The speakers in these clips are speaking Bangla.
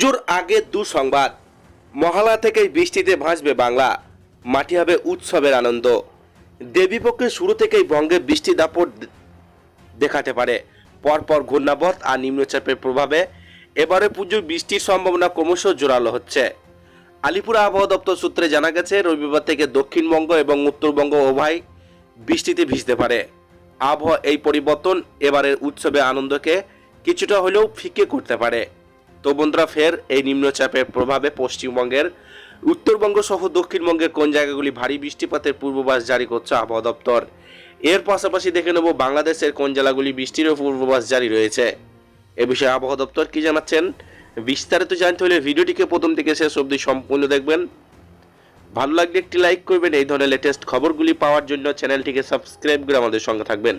পুজোর আগে দুঃসংবাদ। মহালা থেকেই বৃষ্টিতে ভাসবে বাংলা। মাটি হবে উৎসবের আনন্দ। দেবীপক্ষের শুরু থেকেই বঙ্গে বৃষ্টি দাপট দেখাতে পারে। পরপর ঘূর্ণাবত আর নিম্নচাপের প্রভাবে এবারে পুজোর বৃষ্টির সম্ভাবনা ক্রমশ জোরালো হচ্ছে। আলিপুর আবহাওয়া দপ্তর সূত্রে জানা গেছে, রবিবার থেকে দক্ষিণবঙ্গ এবং উত্তরবঙ্গ উভয় বৃষ্টিতে ভিজতে পারে। আবহাওয়া এই পরিবর্তন এবারের উৎসবে আনন্দকে কিছুটা হলেও ফিকে করতে পারে। তো বন্ধুরা, ফের এই নিম্নচাপের প্রভাবে পশ্চিমবঙ্গের উত্তরবঙ্গ সহ দক্ষিণবঙ্গের কোন জায়গাগুলি ভারী বৃষ্টিপাতের পূর্বাভাস জারি করছে আবহাওয়া দপ্তর? এর পাশাপাশি দেখে নেব বাংলাদেশের কোন জেলাগুলি বৃষ্টিরও পূর্বাভাস জারি রয়েছে। এ বিষয়ে আবহাওয়া দপ্তর কি জানাচ্ছেন? বিস্তারিত জানতে হলে ভিডিওটিকে প্রথম থেকে শেষ অবধি সম্পূর্ণ দেখবেন। ভালো লাগলে একটি লাইক করবেন, এই ধরনের লেটেস্ট খবরগুলি পাওয়ার জন্য চ্যানেলটিকে সাবস্ক্রাইব করে আমাদের সঙ্গে থাকবেন।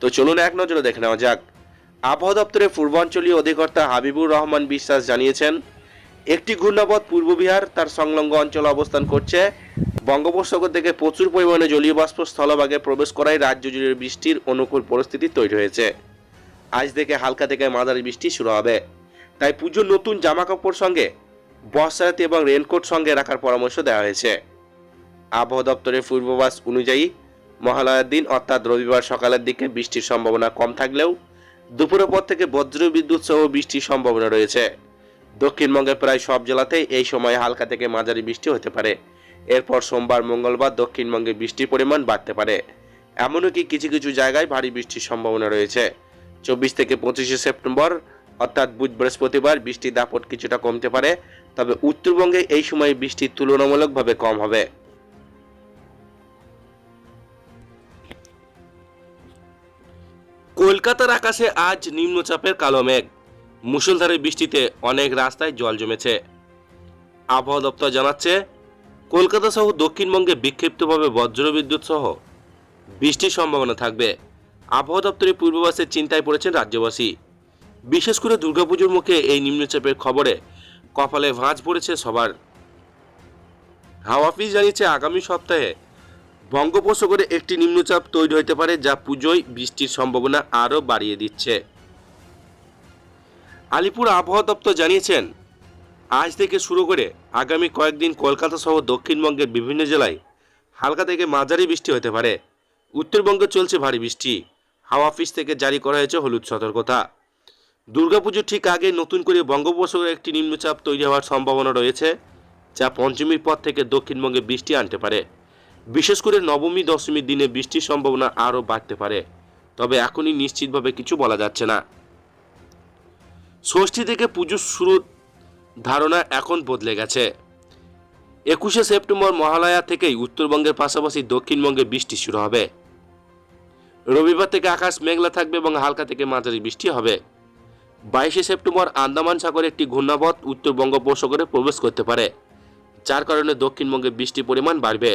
তো চলুন এক নজরে দেখে নেওয়া যাক। আবহাওয়া দপ্তরের পূর্বাঞ্চলীয় অধিকর্তা হাবিবুর রহমান বিশ্বাস জানিয়েছেন, একটি ঘূর্ণাবধ পূর্ব বিহার তার সংলগ্ন অঞ্চলে অবস্থান করছে। বঙ্গোপসাগর থেকে প্রচুর পরিমাণে জলীয় বাষ্প স্থলভাগে প্রবেশ করায় রাজ্য জুড়ে বৃষ্টির অনুকূল পরিস্থিতি তৈরি হয়েছে। আজ থেকে হালকা থেকে মাঝারি বৃষ্টি শুরু হবে। তাই পুজোর নতুন জামা কাপড় সঙ্গে বর্ষারাতি এবং রেনকোট সঙ্গে রাখার পরামর্শ দেওয়া হয়েছে। আবহাওয়া দপ্তরের পূর্বাভাস অনুযায়ী মহালয়ার দিন অর্থাৎ রবিবার সকালের দিকে বৃষ্টির সম্ভাবনা কম থাকলেও দুপুরের পর থেকে বজ্র বিদ্যুৎ সহ বৃষ্টির সম্ভাবনা রয়েছে। দক্ষিণবঙ্গের প্রায় সব জেলাতেই এই সময় হালকা থেকে মাঝারি বৃষ্টি হতে পারে। এরপর সোমবার, মঙ্গলবার দক্ষিণবঙ্গে বৃষ্টির পরিমাণ বাড়তে পারে। এমনকি কিছু কিছু জায়গায় ভারী বৃষ্টির সম্ভাবনা রয়েছে। চব্বিশ থেকে পঁচিশে সেপ্টেম্বর, অর্থাৎ বুধ বৃহস্পতিবার, বৃষ্টির দাপট কিছুটা কমতে পারে। তবে উত্তরবঙ্গে এই সময় বৃষ্টি তুলনামূলকভাবে কম হবে। কলকাতার আকাশে আজ নিম্নচাপের কালো মেঘ। মুষলধারে বৃষ্টিতে অনেক রাস্তায় জল জমেছে। আবহাওয়া দপ্তর জানাচ্ছে, কলকাতা সহ দক্ষিণবঙ্গে বিক্ষিপ্তভাবে বজ্রবিদ্যুৎ সহ বৃষ্টির সম্ভাবনা থাকবে। আবহাওয়া দপ্তরের পূর্বাভাসের চিন্তায় পড়েছেন রাজ্যবাসী। বিশেষ করে দুর্গাপুজোর মুখে এই নিম্নচাপের খবরে কপালে ভাঁজ পড়েছে সবার। হাওয়া জানিয়েছে, আগামী সপ্তাহে বঙ্গোপসাগরে একটি নিম্নচাপ তৈরি হতে পারে, যা পুজোয় বৃষ্টির সম্ভাবনা আরও বাড়িয়ে দিচ্ছে। আলিপুর আবহাওয়া দপ্তর জানিয়েছেন, আজ থেকে শুরু করে আগামী কয়েকদিন কলকাতা সহ দক্ষিণবঙ্গের বিভিন্ন জেলায় হালকা থেকে মাঝারি বৃষ্টি হতে পারে। উত্তরবঙ্গে চলছে ভারী বৃষ্টি। হাওয়া অফিস থেকে জারি করা হয়েছে হলুদ সতর্কতা। দুর্গাপুজো ঠিক আগে নতুন করে বঙ্গোপসাগরে একটি নিম্নচাপ তৈরি হওয়ার সম্ভাবনা রয়েছে, যা পঞ্চমীর পর থেকে দক্ষিণবঙ্গে বৃষ্টি আনতে পারে। বিশেষ করে নবমী, দশমীর দিনে বৃষ্টির সম্ভাবনা আরও বাড়তে পারে, তবে এখনই নিশ্চিতভাবে কিছু বলা যাচ্ছে না। ষষ্ঠী থেকে পুজো শুরুর ধারণা এখন বদলে গেছে। একুশে সেপ্টেম্বর মহালয়া থেকেই উত্তরবঙ্গের পাশাপাশি দক্ষিণবঙ্গে বৃষ্টি শুরু হবে। রবিবার থেকে আকাশ মেঘলা থাকবে এবং হালকা থেকে মাঝারি বৃষ্টি হবে। বাইশে সেপ্টেম্বর আন্দামান সাগরে একটি ঘূর্ণাবধ উত্তর বঙ্গোপসাগরে প্রবেশ করতে পারে, যার কারণে দক্ষিণবঙ্গে বৃষ্টির পরিমাণ বাড়বে।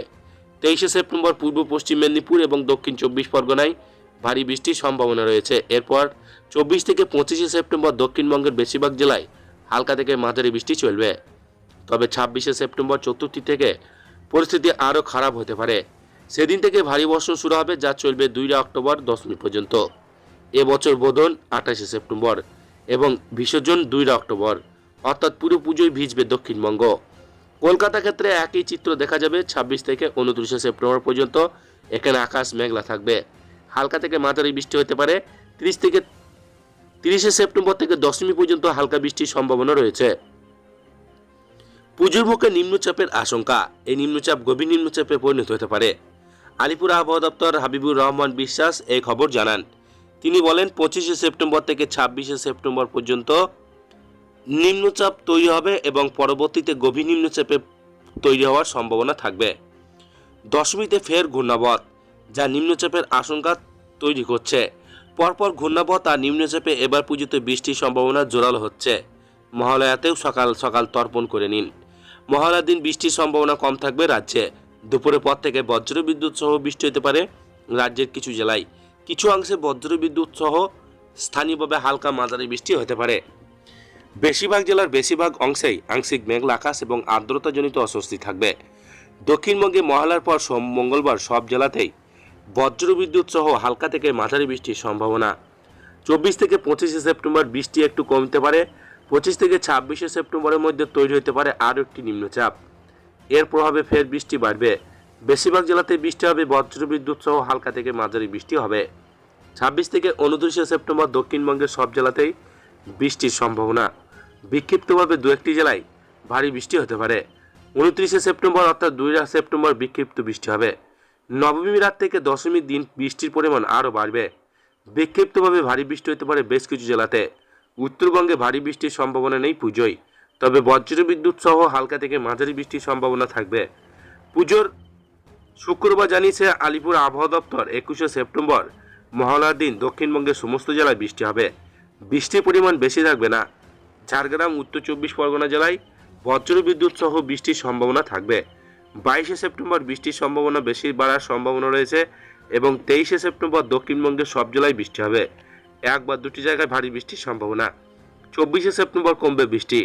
তেইশে সেপ্টেম্বর পূর্ব পশ্চিম মেদিনীপুর এবং দক্ষিণ চব্বিশ পরগনায় ভারী বৃষ্টির সম্ভাবনা রয়েছে। এরপর চব্বিশ থেকে পঁচিশে সেপ্টেম্বর দক্ষিণবঙ্গের বেশিরভাগ জেলায় হালকা থেকে মাঝারি বৃষ্টি চলবে। তবে ছাব্বিশে সেপ্টেম্বর চতুর্থী থেকে পরিস্থিতি আরও খারাপ হতে পারে। সেদিন থেকে ভারী বর্ষণ শুরু হবে, যা চলবে দুইরা অক্টোবর দশমী পর্যন্ত। এবছর বোধন আঠাশে সেপ্টেম্বর এবং বিসর্জন দুইরা অক্টোবর। অর্থাৎ পুরো পুজোয় ভিজবে দক্ষিণবঙ্গ। কলকাতা ক্ষেত্রে একই চিত্র দেখা যাবে ছাব্বিশ থেকে উনত্রিশে সেপ্টেম্বর পর্যন্ত। এখানে আকাশ মেঘলা থাকবে। হালকা থেকে মাঝারি বৃষ্টি হতে পারে। তিরিশ থেকে তিরিশে সেপ্টেম্বর থেকে দশমী পর্যন্ত হালকা বৃষ্টির সম্ভাবনা রয়েছে। পুজোর মুখে নিম্নচাপের আশঙ্কা। এই নিম্নচাপ গভীর নিম্নচাপে পরিণত হতে পারে। আলিপুর আবহাওয়া দপ্তর হাবিবুর রহমান বিশ্বাস এই খবর জানান। তিনি বলেন, পঁচিশে সেপ্টেম্বর থেকে ছাব্বিশে সেপ্টেম্বর পর্যন্ত নিম্নচাপ তৈরি হবে এবং পরবর্তীতে গভীর নিম্নচাপে তৈরি হওয়ার সম্ভাবনা থাকবে। দশমীতে ফের ঘূর্ণাবধ যা নিম্নচাপের আশঙ্কা তৈরি করছে। পরপর ঘূর্ণাবধ আর নিম্নচাপে এবার পুজোতে বৃষ্টির সম্ভাবনা জোরালো হচ্ছে। মহালয়াতেও সকাল সকাল তর্পণ করে নিন। মহালয়ার দিন বৃষ্টির সম্ভাবনা কম থাকবে রাজ্যে। দুপুরের পর থেকে বজ্রবিদ্যুৎ সহ বৃষ্টি হতে পারে রাজ্যের কিছু জেলায়। কিছু অংশে বজ্রবিদ্যুৎ সহ স্থানীয়ভাবে হালকা মাঝারি বৃষ্টি হতে পারে। বেশিরভাগ জেলার বেশিরভাগ অংশেই আংশিক মেঘলা আকাশ এবং আর্দ্রতাজনিত অস্বস্তি থাকবে। দক্ষিণবঙ্গে মহালার পর সোম মঙ্গলবার সব জেলাতেই বজ্রবিদ্যুৎ সহ হালকা থেকে মাঝারি বৃষ্টির সম্ভাবনা। চব্বিশ থেকে পঁচিশে সেপ্টেম্বর বৃষ্টি একটু কমতে পারে, পঁচিশ থেকে ছাব্বিশে সেপ্টেম্বরের মধ্যে তৈরি হতে পারে আরও একটি নিম্নচাপ। এর প্রভাবে ফের বৃষ্টি বাড়বে। বেশিরভাগ জেলাতে বৃষ্টি হবে, বজ্রবিদ্যুৎ সহ হালকা থেকে মাঝারি বৃষ্টি হবে। ছাব্বিশ থেকে উনত্রিশে সেপ্টেম্বর দক্ষিণবঙ্গের সব জেলাতেই বৃষ্টির সম্ভাবনা। বিক্ষিপ্তভাবে দু একটি জেলায় ভারী বৃষ্টি হতে পারে। উনত্রিশে সেপ্টেম্বর অর্থাৎ দুই সেপ্টেম্বর বিক্ষিপ্ত বৃষ্টি হবে। নবমী রাত থেকে দশমীর দিন বৃষ্টির পরিমাণ আরও বাড়বে। বিক্ষিপ্তভাবে ভারী বৃষ্টি হতে পারে বেশ কিছু জেলাতে। উত্তরবঙ্গে ভারী বৃষ্টির সম্ভাবনা নেই পুজোয়। তবে বজ্রবিদ্যুৎ সহ হালকা থেকে মাঝারি বৃষ্টির সম্ভাবনা থাকবে। পুজোর শুক্রবার জানিয়েছে আলিপুর আবহাওয়া দপ্তর, একুশে সেপ্টেম্বর মহলার দিন দক্ষিণবঙ্গের সমস্ত জেলায় বৃষ্টি হবে। বৃষ্টির পরিমাণ বেশি থাকবে না। ঝাড়গ্রাম, উত্তর চব্বিশ পরগনা জেলায় বজ্রবিদ্যুৎ সহ বৃষ্টির সম্ভাবনা থাকবে। বাইশে সেপ্টেম্বর বৃষ্টির সম্ভাবনা বেশি বাড়ার সম্ভাবনা রয়েছে এবং তেইশে সেপ্টেম্বর দক্ষিণবঙ্গের সব জেলায় বৃষ্টি হবে। এক বা দুটি জায়গায় ভারী বৃষ্টির সম্ভাবনা। চব্বিশে সেপ্টেম্বর কমবে বৃষ্টি,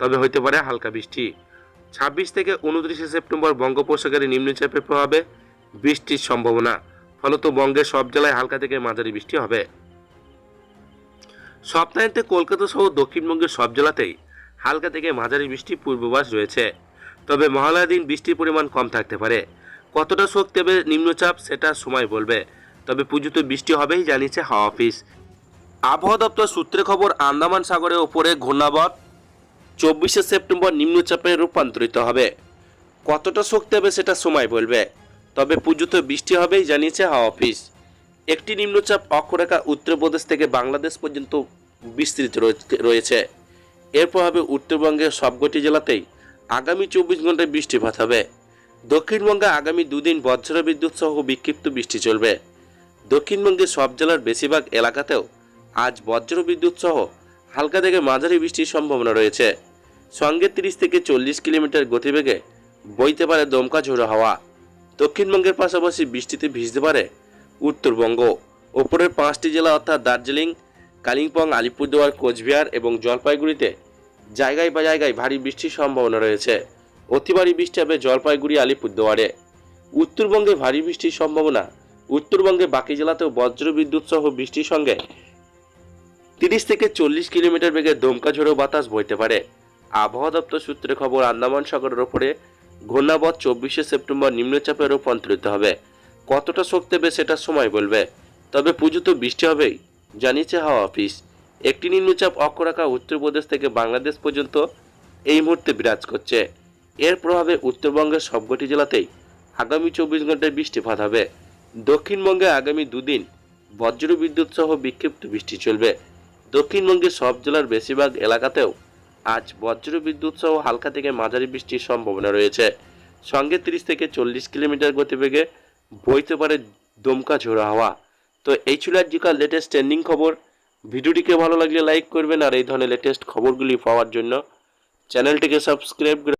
তবে হতে পারে হালকা বৃষ্টি। ছাব্বিশ থেকে উনত্রিশে সেপ্টেম্বর বঙ্গোপসাগরে নিম্নচাপের প্রভাবে বৃষ্টির সম্ভাবনা, ফলত বঙ্গের সব জেলায় হালকা থেকে মাঝারি বৃষ্টি হবে। সপ্তাহান্তে কলকাতা সহ দক্ষিণবঙ্গের সব জেলাতেই হালকা থেকে মাঝারি বৃষ্টি পূর্বাভাস রয়েছে। তবে মহালয়া দিন বৃষ্টির পরিমাণ কম থাকতে পারে। কতটা শক্তি হবে নিম্নচাপ সেটা সময় বলবে। তবে পুজোতে বৃষ্টি হবেই জানিয়েছে হাওয়া অফিস। আবহাওয়া দপ্তর সূত্রে খবর, আন্দামান সাগরের ওপরে ঘূর্ণাবর্ত চব্বিশে সেপ্টেম্বর নিম্নচাপে রূপান্তরিত হবে। কতটা শক্তি হবে সেটা সময় বলবে। তবে পুজোতে বৃষ্টি হবেই জানিয়েছে হাওয়া অফিস। একটি নিম্নচাপ অক্ষরেখা উত্তরপ্রদেশ থেকে বাংলাদেশ পর্যন্ত বিস্তৃত রয়ে- রয়েছে। এর প্রভাবে উত্তরবঙ্গের সবকটি জেলাতেই আগামী চব্বিশ ঘন্টায় বৃষ্টিপাত হবে। দক্ষিণবঙ্গে আগামী দুদিন বজ্র বিদ্যুৎ সহ বিক্ষিপ্ত বৃষ্টি চলবে। দক্ষিণবঙ্গের সব জেলার বেশিরভাগ এলাকাতেও আজ বজ্র বিদ্যুৎ সহ হালকা থেকে মাঝারি বৃষ্টির সম্ভাবনা রয়েছে। সঙ্গে তিরিশ থেকে চল্লিশ কিলোমিটার গতিবেগে বইতে পারে দমকা ঝোড়ো হাওয়া। দক্ষিণবঙ্গের পাশাপাশি বৃষ্টিতে ভিজতে পারে উত্তরবঙ্গ। ওপরের পাঁচটি জেলা অর্থাৎ দার্জিলিং, কালিম্পং, আলিপুরদুয়ার, কোচবিহার এবং জলপাইগুড়িতে জায়গায় বা জায়গায় ভারী বৃষ্টির সম্ভাবনা রয়েছে। অতি ভারী বৃষ্টি হবে জলপাইগুড়ি, আলিপুরদুয়ারে। উত্তরবঙ্গে ভারী বৃষ্টির সম্ভাবনা। উত্তরবঙ্গে বাকি জেলাতেও বজ্র বিদ্যুৎ সহ বৃষ্টির সঙ্গে তিরিশ থেকে চল্লিশ কিলোমিটার বেগে দমকা ঝোড়ো বাতাস বইতে পারে। আবহাওয়া দপ্তর সূত্রে খবর, আন্দামান সাগরের ওপরে ঘূর্ণাবধ চব্বিশে সেপ্টেম্বর নিম্নচাপে রূপান্তরিত হবে। কতটা শক্তি দেবে সেটা সময় বলবে। তবে পুজো তো বৃষ্টি হবেই, জানিয়েছে হাওয়া অফিস। একটি নিম্নচাপ অক্ষরাখা উত্তরপ্রদেশ থেকে বাংলাদেশ পর্যন্ত এই মুহূর্তে বিরাজ করছে। এর প্রভাবে উত্তরবঙ্গের সবকটি জেলাতেই আগামী চব্বিশ ঘন্টায় বৃষ্টিপাত হবে। দক্ষিণবঙ্গে আগামী দুদিন বজ্র বিদ্যুৎ সহ বিক্ষিপ্ত বৃষ্টি চলবে। দক্ষিণবঙ্গের সব জেলার বেশিরভাগ এলাকাতেও আজ বজ্র বিদ্যুৎ সহ হালকা থেকে মাঝারি বৃষ্টির সম্ভাবনা রয়েছে। সঙ্গে তিরিশ থেকে চল্লিশ কিলোমিটার গতিবেগে বইতে পারে দমকা ঝোড়া হাওয়া। তো এই ছিল আজকাল লেটেস্ট ট্রেন্ডিং খবর। ভিডিওটিকে ভালো লাগলে লাইক করবেন আর এই ধরনের লেটেস্ট খবরগুলি পাওয়ার জন্য চ্যানেলটিকে সাবস্ক্রাইব করে